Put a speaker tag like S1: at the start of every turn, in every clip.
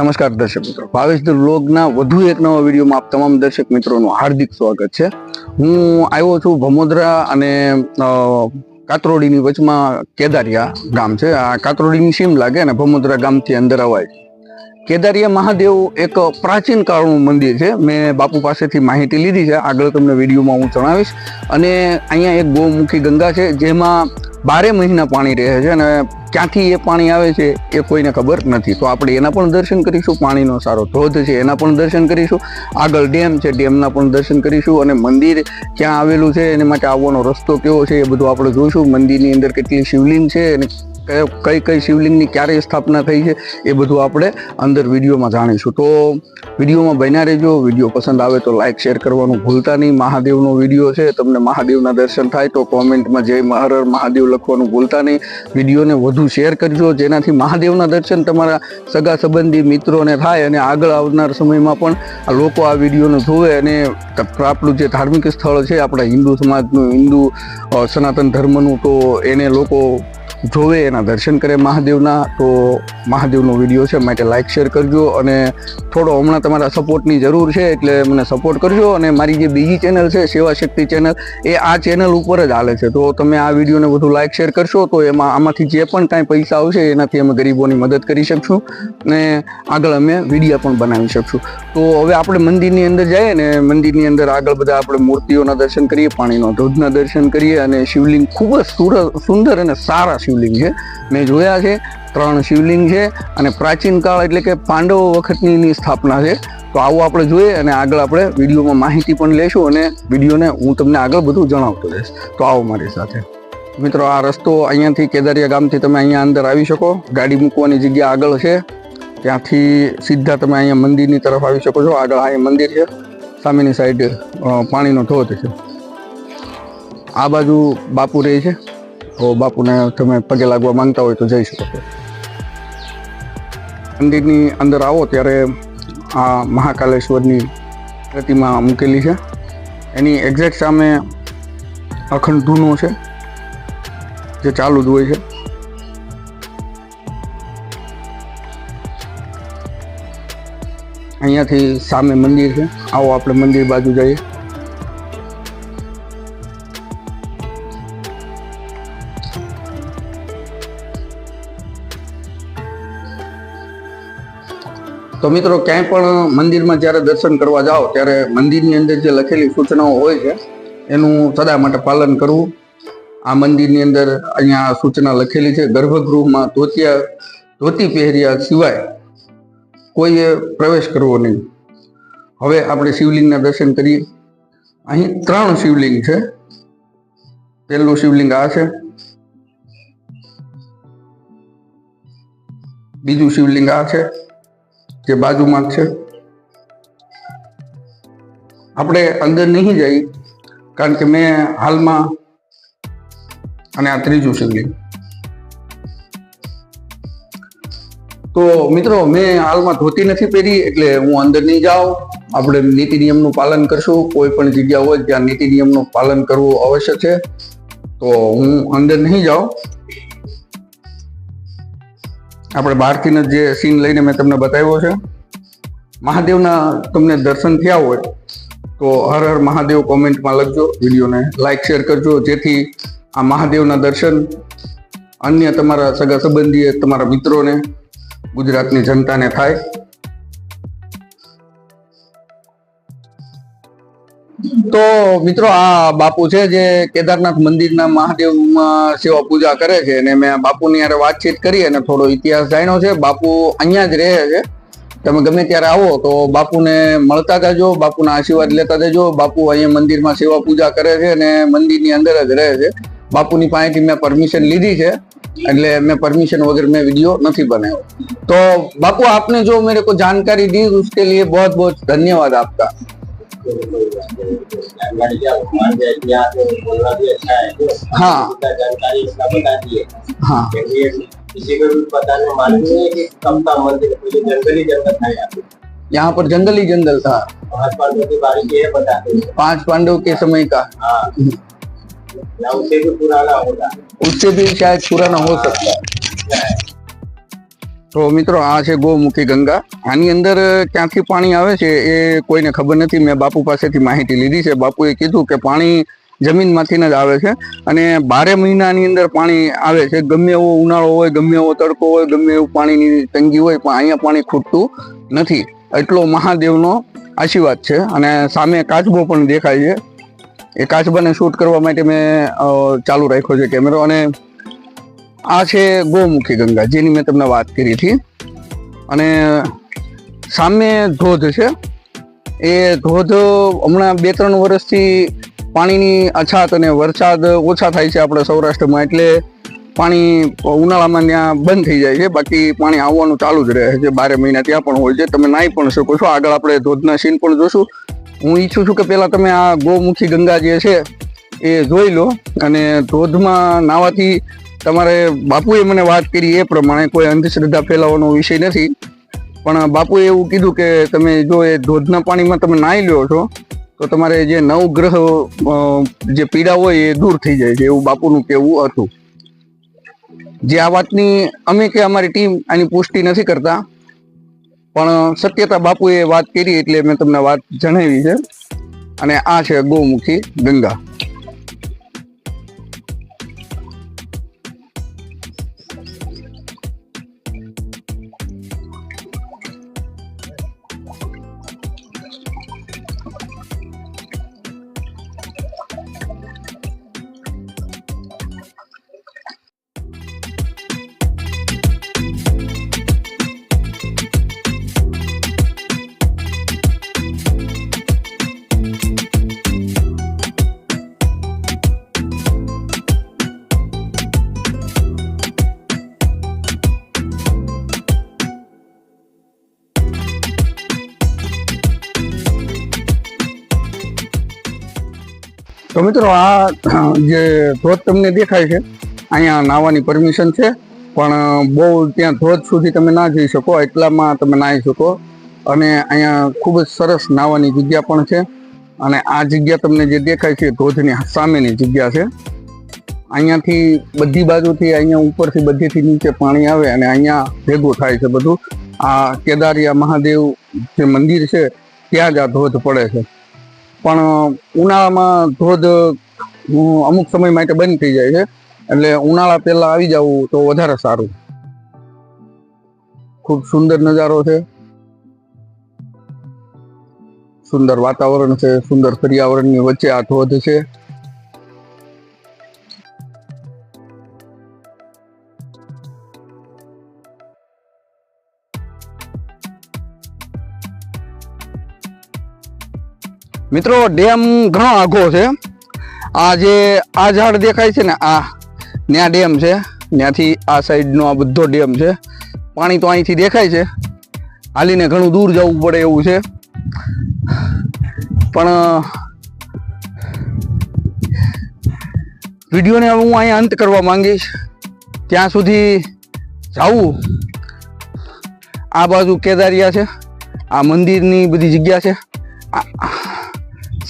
S1: નમસ્કાર દર્શક મિત્રો. ભાવેશ ધ વ્લોગના વધુ એક નવા વિડીયોમાં આપ તમામ દર્શક મિત્રોનું હાર્દિક સ્વાગત છે. હું આવ્યો છું ભમોદરા અને કાતરોડીની વચમાં કેદારિયા ગામ છે. આ કાતરોડીની સીમ લાગે અને ભમોદરા ગામથી અંદર અવાય. કેદારિયા મહાદેવ એક પ્રાચીન કાળનું મંદિર છે. મેં બાપુ પાસેથી માહિતી લીધી છે. આગળ તમને વિડીયોમાં હું જણાવીશ. અને અહીંયા એક ગૌમુખી ગંગા છે, જેમાં બારે મહિના પાણી રહે છે અને ક્યાંથી એ પાણી આવે છે એ કોઈને ખબર નથી. તો આપણે એના પણ દર્શન કરીશું. પાણીનો સારો ધોધ છે, એના પણ દર્શન કરીશું. આગળ ડેમ છે, ડેમના પણ દર્શન કરીશું. અને મંદિર ક્યાં આવેલું છે, એને માટે આવવાનો રસ્તો કેવો છે એ બધું આપણે જોઈશું. મંદિરની અંદર કેટલી શિવલિંગ છે, અને કઈ કઈ શિવલિંગની ક્યારે સ્થાપના થઈ છે એ બધું આપણે અંદર વિડીયોમાં જાણીશું. તો વિડીયોમાં બન્યા રહેજો. વીડિયો પસંદ આવે તો લાઇક શેર કરવાનું ભૂલતા નહીં. મહાદેવનો વીડિયો છે. તમને મહાદેવના દર્શન થાય તો કોમેન્ટમાં જય હર મહાદેવ લખવાનું ભૂલતા નહીં. વિડીયોને વધુ શેર કરજો. જેનાથી મહાદેવના દર્શન તમારા સગા સંબંધી, મિત્રોને થાય અને આગળ આવનાર સમયમાં પણ લોકો આ વિડીયોને જોવે અને આપણું જે ધાર્મિક સ્થળ છે, આપણા હિન્દુ સમાજનું, હિન્દુ સનાતન ધર્મનું, તો એને લોકો જોવે, એના દર્શન કરે મહાદેવના, તો મહાદેવનો વીડિયો છે, માટે લાઇક શેર કરજો અને થોડો હમણાં તમારા સપોર્ટની જરૂર છે, એટલે મને સપોર્ટ કરજો અને મારી જે બીજી ચેનલ છે, સેવા શક્તિ ચેનલ એ આ ચેનલ ઉપર જ હાલે છે. તો તમે આ વિડીયોને વધુ લાઇક શેર કરશો, તો એમાં આમાંથી જે પણ કાંઈ પૈસા આવશે, એનાથી અમે ગરીબોની મદદ કરી શકશું અને આગળ અમે વિડીયા પણ બનાવી શકશું. તો હવે આપણે મંદિરની અંદર જઈએ ને, મંદિરની અંદર આગળ બધા આપણે મૂર્તિઓના દર્શન કરીએ, પાણીનો ધોધના દર્શન કરીએ અને શિવલિંગ ખૂબ જ સુંદર અને સારા શિવલિંગ છે. મેં જોયા છે, ત્રણ શિવલિંગ છે અને પ્રાચીન કાળ એટલે કે પાંડવો વખતની સ્થાપના છે. તો આવું આપણે જોઈએ અને આગળ આપણે વિડીયોમાં માહિતી પણ લેશું અને વિડીયોને હું તમને આગળ બધું જણાવતો રહીશ. તો આવો મારી સાથે. મિત્રો, આ રસ્તો અહીંયાથી કેદારિયા ગામથી તમે અહીંયા અંદર આવી શકો. ગાડી મૂકવાની જગ્યા આગળ છે. ત્યાંથી સીધા તમે અહીંયા મંદિરની તરફ આવી શકો છો. આગળ આ મંદિર છે. સામેની સાઈડ પાણીનો ધોધ છે. આ બાજુ બાપુ રહે છે. તો બાપુને તમે પગે લાગવા માંગતા હોય તો જઈ શકો છો. મંદિરની અંદર આવો ત્યારે આ મહાકાલેશ્વરની પ્રતિમા મૂકેલી છે. એની એક્ઝેક્ટ સામે અખંડ ધૂનો છે, જે ચાલુ જ હોય છે. અહીંયાથી સામે મંદિર છે. આવો આપણે મંદિર બાજુ જઈએ. તો મિત્રો, ક્યાંય પણ મંદિરમાં જ્યારે દર્શન કરવા જાઓ, ત્યારે મંદિરની અંદર જે લખેલી સૂચનાઓ હોય છે, એનું સદા માટે પાલન કરવું. આ મંદિરની અંદર અહીંયા સૂચના લખેલી છે, ગર્ભગૃહમાં ધોતિયા, ધોતી પહેર્યા સિવાય કોઈએ પ્રવેશ કરવો નહીં. હવે આપણે શિવલિંગના દર્શન કરીએ. અહીં ત્રણ શિવલિંગ છે. પહેલું શિવલિંગ આ છે. બીજું શિવલિંગ આ છે. જે બાજુમાં છે? આપણે અંદર નહીં જઈ, કારણ કે મેં હાલમાં અને આ ત્રીજું શિવલિંગ. તો મિત્રો, મેં હાલમાં ધોતી નથી પહેરી, એટલે હું અંદર નહીં જાઉં. આપણે નીતિ નિયમનું પાલન કરશું. કોઈ પણ જગ્યા હોય જ્યાં નીતિ નિયમનું પાલન કરવું આવશ્યક છે. તો હું અંદર નહીં જાઉં. આપણે બહારથીનો જે સીન લઈને મેં તમને બતાવ્યો છે, મહાદેવના તમને દર્શન થયા હોય તો હર હર મહાદેવ કોમેન્ટમાં લખજો, વિડીયોને લાઈક શેર કરજો, જેથી આ મહાદેવના દર્શન અન્ય તમારા સગા સંબંધીએ, તમારા મિત્રોને ગુજરાતની જનતાને થાય. તો મિત્રો આ બાપુ છે જે કેદારનાથ મંદિરના મહાદેવમાં સેવા પૂજા કરે છે અને મેં બાપુની યારે વાતચીત કરી અને થોડો ઇતિહાસ જાણ્યો છે. બાપુ અહીંયા જ રહે છે. તમે ગમે ત્યારે આવો તો બાપુને મળતા જજો, બાપુના આશીર્વાદ લેતા જજો. બાપુ અહીંયા મંદિરમાં સેવા પૂજા કરે છે અને મંદિરની અંદર જ રહે છે. બાપુની પાસેથી મેં પરમિશન લીધી છે. એટલે મેં પરમિશન વગર મેં વીડિયો નથી બનાવ્યો. તો બાપુ, આપને જો મેરે કોઈ જાણકારી દી, ઉસકે લીએ બહુ બહોત ધન્યવાદ આપતા
S2: जानकारी क्या भगवान के इतिहास में बोलना भी है
S1: हाँ।
S2: जानकारी इसका बता दिए
S1: हाँ
S2: किसी को भी पता नहीं मालूम है कि कब का मंदिर है। जंगली जंगल था यहाँ पे
S1: यहाँ पर जंगल ही जंगल था
S2: पाँच पांडवों की बारी की है बताते हैं
S1: पाँच पांडव के समय का
S2: हाँ उससे भी पुराना होगा
S1: उससे भी शायद पुराना हो सकता है તો મિત્રો, આ છે ગૌમુખી ગંગા. આની અંદર ક્યાંથી પાણી આવે છે એ કોઈને ખબર નથી. મેં બાપુ પાસેથી માહિતી લીધી છે. બાપુએ કીધું કે પાણી જમીનમાંથી જ આવે છે અને બારે મહિનાની અંદર પાણી આવે છે. ગમે એવો ઉનાળો હોય, ગમે એવો તડકો હોય, ગમે એવું પાણીની તંગી હોય, પણ અહીંયા પાણી ખૂટતું નથી. એટલો મહાદેવનો આશીર્વાદ છે અને સામે કાચબો પણ દેખાય છે. એ કાચબાને શૂટ કરવા માટે મેં ચાલુ રાખ્યો છે કેમેરો અને આ છે ગૌમુખી ગંગા, જેની મેં તમને વાત કરી હતી. અને સામે ધોધ છે. એ ધોધ હમણાં બે ત્રણ વર્ષથી પાણીની અછાત અને વરસાદ ઓછા થાય છે આપણે સૌરાષ્ટ્રમાં, એટલે પાણી ઉનાળામાં ત્યાં બંધ થઈ જાય છે. બાકી પાણી આવવાનું ચાલુ જ રહે છે. બારે મહિના ત્યાં પણ હોય છે. તમે નાહી પણ શકો છો. આગળ આપણે ધોધના સીન પણ જોશું. હું ઈચ્છું છું કે પહેલાં તમે આ ગૌમુખી ગંગા જે છે એ જોઈ લો. અને ધોધમાં નાવાથી તમારે બાપુએ મને વાત કરી એ પ્રમાણે કોઈ અંધશ્રદ્ધા ફેલાવવાનો વિષય નથી. પણ બાપુએ એવું કીધું કે તમે જો એ ધોધના પાણીમાં તમે નાહી લ્યો છો, તો તમારે જે નવગ્રહ જે પીડા હોય એ દૂર થઈ જાય છે એવું બાપુનું કહેવું હતું. જે આ વાતની અમે કે અમારી ટીમ આની પુષ્ટિ નથી કરતા. પણ સત્યતા બાપુએ વાત કરી એટલે મેં તમને વાત જણાવી છે. અને આ છે ગૌમુખી ગંગા. તો મિત્રો, આ જે ધોધ તમને દેખાય છે, અહીંયા નાવાની પરમિશન છે, પણ બહુ ત્યાં ધોધ સુધી તમે ના જઈ શકો, એટલામાં તમે નાહી શકો. અને અહીંયા ખૂબ જ સરસ નાવાની જગ્યા પણ છે. અને આ જગ્યા તમને જે દેખાય છે ધોધની સામેની જગ્યા છે. અહીંયાથી બધી બાજુથી, અહીંયા ઉપરથી બધીથી નીચે પાણી આવે અને અહીંયા ભેગું થાય છે બધું. આ કેદારિયા મહાદેવ જે મંદિર છે, ત્યાં જ આ ધોધ પડે છે. પણ ઉનાળામાં ધોધ અમુક સમય માટે બંધ થઈ જાય છે. એટલે ઉનાળા પહેલા આવી જવું તો વધારે સારું. ખૂબ સુંદર નજારો છે. સુંદર વાતાવરણ છે, સુંદર પર્યાવરણની વચ્ચે આ ધોધ છે. મિત્રો, ડેમ ઘણો આઘો છે. આ જે આ ઝાડ દેખાય છે ને, આ ત્યાં ડેમ છે. ત્યાંથી આ સાઈડનો આ બધો ડેમ છે. પાણી તો અહીંથી દેખાય છે. હાલીને ઘણું દૂર જવું પડે એવું છે. પણ, વિડીયોને હું અહીંયા અંત કરવા માંગીશ. ત્યાં સુધી જાવું. આ બાજુ કેદારિયા છે. આ મંદિરની બધી જગ્યા છે. આ-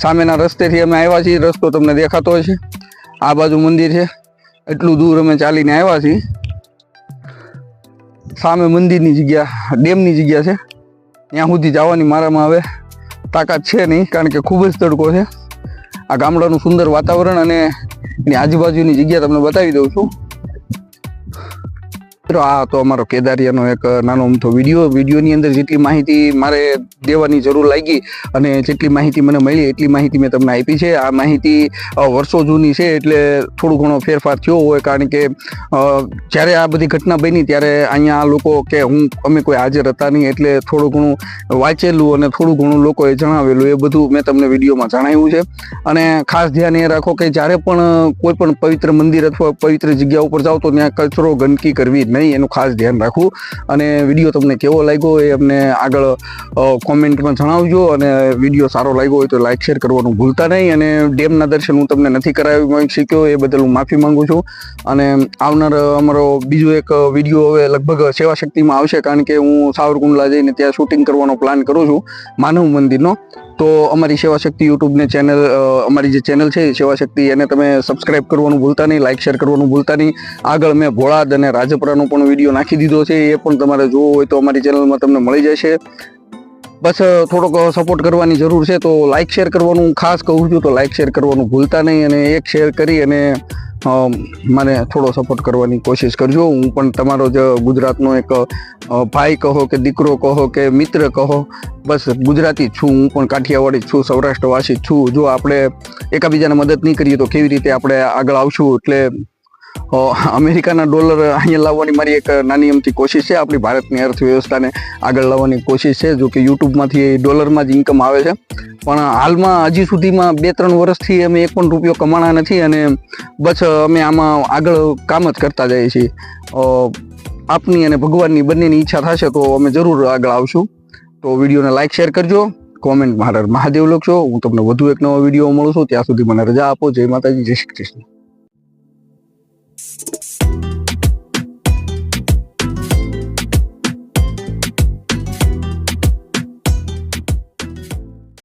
S1: સામેના રસ્તેથી અમે આવ્યા છીએ. રસ્તો તમને દેખાતો છે આ બાજુ મંદિર છે. એટલું દૂર અમે ચાલીને આવ્યા છીએ. સામે મંદિરની જગ્યા, ડેમની જગ્યા છે. ત્યાં સુધી જવાની મારામાં હવે તાકાત છે નહીં, કારણ કે ખૂબ જ તડકો છે. આ ગામડાનું સુંદર વાતાવરણ અને એની આજુબાજુની જગ્યા તમને બતાવી દઉં છું. મિત્રો, આ તો અમારો કેદારિયાનો એક નાનો અમથો વીડિયો. વિડીયોની અંદર જેટલી માહિતી મારે દેવાની જરૂર લાગી અને જેટલી માહિતી મને મળી, એટલી માહિતી મેં તમને આપી છે. આ માહિતી વર્ષો જૂની છે એટલે થોડું ઘણો ફેરફાર થયો હોય કારણ કે જ્યારે આ બધી ઘટના બની ત્યારે અહીંયા લોકો કે હું, અમે કોઈ હાજર હતા નહીં એટલે થોડું ઘણું વાંચેલું અને થોડું ઘણું લોકોએ જણાવેલું, એ બધું મેં તમને વિડીયોમાં જણાવ્યું છે. અને ખાસ ધ્યાન એ રાખો કે જ્યારે પણ કોઈ પણ પવિત્ર મંદિર અથવા પવિત્ર જગ્યા ઉપર જાઓ તો ત્યાં કચરો ગંદકી કરવી નહીં. એનું ખાસ ધ્યાન રાખવું. અને વીડિયો તમને કેવો લાગ્યો એ અમને આગળ કોમેન્ટમાં જણાવજો. અને વીડિયો સારો લાગ્યો હોય તો લાઇક શેર કરવાનું ભૂલતા નહીં. અને ડેમના દર્શન હું તમને નથી કરાવી શીખ્યો એ બદલ હું માફી માંગુ છું. અને આવનાર, અમારો બીજો એક વીડિયો હવે લગભગ સેવા શક્તિમાં આવશે, કારણ કે હું સાવરકુંડલા જઈને ત્યાં શૂટિંગ કરવાનો પ્લાન કરું છું, માનવ મંદિરનો. તો અમારી સેવા શક્તિ યુટ્યુબને ચેનલ અમારી જે ચેનલ છે સેવા શક્તિ એને તમે સબસ્ક્રાઇબ કરવાનું ભૂલતા નહીં લાઇક શેર કરવાનું ભૂલતા નહીં. આગળ મેં ભોળાદ અને રાજપરાનો પણ વીડિયો નાખી દીધો છે, એ પણ તમારે જોવો હોય તો અમારી ચેનલમાં તમને મળી જશે. બસ થોડોક સપોર્ટ કરવાની જરૂર છે, તો લાઇક શેર કરવાનું, ખાસ કહું છું તો લાઇક શેર કરવાનું ભૂલતા નહીં અને એક શેર કરી અને મને થોડો સપોર્ટ કરવાની કોશિશ કરજો. હું પણ તમારો જ ગુજરાતનો એક ભાઈ કહો કે દીકરો કહો કે મિત્ર કહો, બસ ગુજરાતી છું. હું પણ કાઠિયાવાડી છું, સૌરાષ્ટ્રવાસી છું. જો આપણે એકાબીજાને મદદ નહીં કરીએ તો કેવી રીતે આપણે આગળ આવશું? એટલે અમેરિકાના ડોલર અહીંયા લાવવાની મારી એક નાની અમથી કોશિશ છે, આપણી ભારતની અર્થવ્યવસ્થાને આગળ લાવવાની કોશિશ છે, જો કે યુટ્યુબમાંથી ડોલરમાં જ ઇન્કમ આવે છે. પણ હાલમાં હજી સુધીમાં બે ત્રણ વર્ષથી અમે એક પણ રૂપિયો કમાણા નથી અને બસ અમે આમાં આગળ કામ જ કરતા જઈએ છીએ. આપની અને ભગવાનની બંનેની ઈચ્છા થશે તો અમે જરૂર આગળ આવશું. તો વિડીયોને લાઈક, શેર કરજો, કોમેન્ટ મારા મહાદેવ લખજો. હું તમને વધુ એક નવો વીડિયો મળું છું, ત્યાં સુધી મને રજા આપો. જય માતાજી, જય શ્રી કૃષ્ણ. you